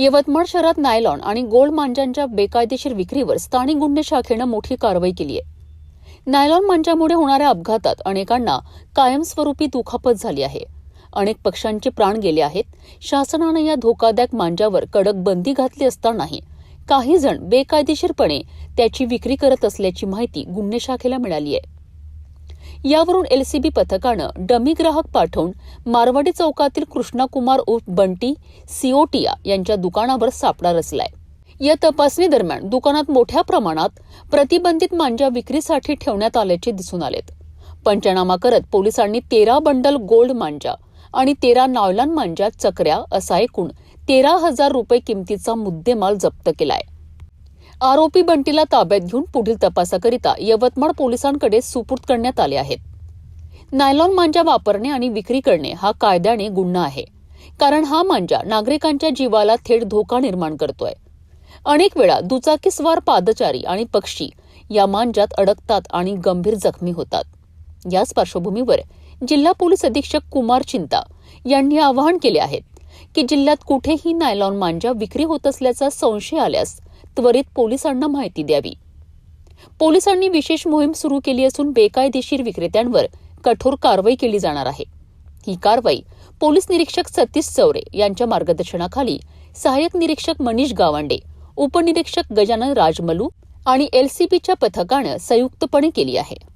यवतमाळ शहरात नायलॉन आणि गोल्ड मांजांच्या बेकायदेशीर विक्रीवर स्थानिक गुन्हे शाखेनं मोठी कारवाई केली आहे. नायलॉन मांजामुळे होणाऱ्या अपघातात अनेकांना कायमस्वरूपी दुखापत झाली आहे. अनेक पक्ष्यांचे प्राण गेले आहेत. शासनानं या धोकादायक मांजावर कडक बंदी घातली असतानाही काही जण बेकायदेशीरपणे त्याची विक्री करत असल्याची माहिती गुन्हे शाखेला मिळाली आहे. यावरून एलसीबी पथकानं डमी ग्राहक पाठवून मारवाडी चौकातील कृष्णाकुमार उर्फ बंटी सिओटिया यांच्या दुकानावर सापळा रचलाय. या तपासणी दरम्यान दुकानात मोठ्या प्रमाणात प्रतिबंधित मांजा विक्रीसाठी ठेवण्यात आल्याचे दिसून आलेत. पंचनामा करत पोलिसांनी तेरा बंडल गोल्ड मांजा आणि तेरा नायलॉन मांजा चकऱ्या असा एकूण तेरा हजार रुपये किमतीचा मुद्देमाल जप्त केलाय. आरोपी बंटीला ताब्यात घेऊन पुढील तपासाकरिता यवतमाळ पोलिसांकडे सुपूर्द करण्यात आले आहेत. नायलॉन मांजा वापरणे आणि विक्री करणे हा कायद्याने गुन्हा आहे. कारण हा मांजा नागरिकांच्या जीवाला थेट धोका निर्माण करतोय. अनेक वेळा दुचाकीस्वार पादचारी आणि पक्षी या मांजात अडकतात आणि गंभीर जखमी होतात. याच पार्श्वभूमीवर जिल्हा पोलीस अधीक्षक कुमार चिंता यांनी आवाहन केले आहे की जिल्ह्यात कुठेही नायलॉन मांजा विक्री होत असल्याचा संशय आल्यास त्वरित पोलिसांना माहिती द्यावी. पोलिसांनी विशेष मोहीम सुरू केली असून बेकायदेशीर विक्रेत्यांवर कठोर कारवाई केली जाणार आहे. ही कारवाई पोलीस निरीक्षक सतीश चौरे यांच्या मार्गदर्शनाखाली सहाय्यक निरीक्षक मनीष गावांडे उपनिरीक्षक गजानन राजमलू आणि एलसीबीच्या पथकानं संयुक्तपणे केली आहे.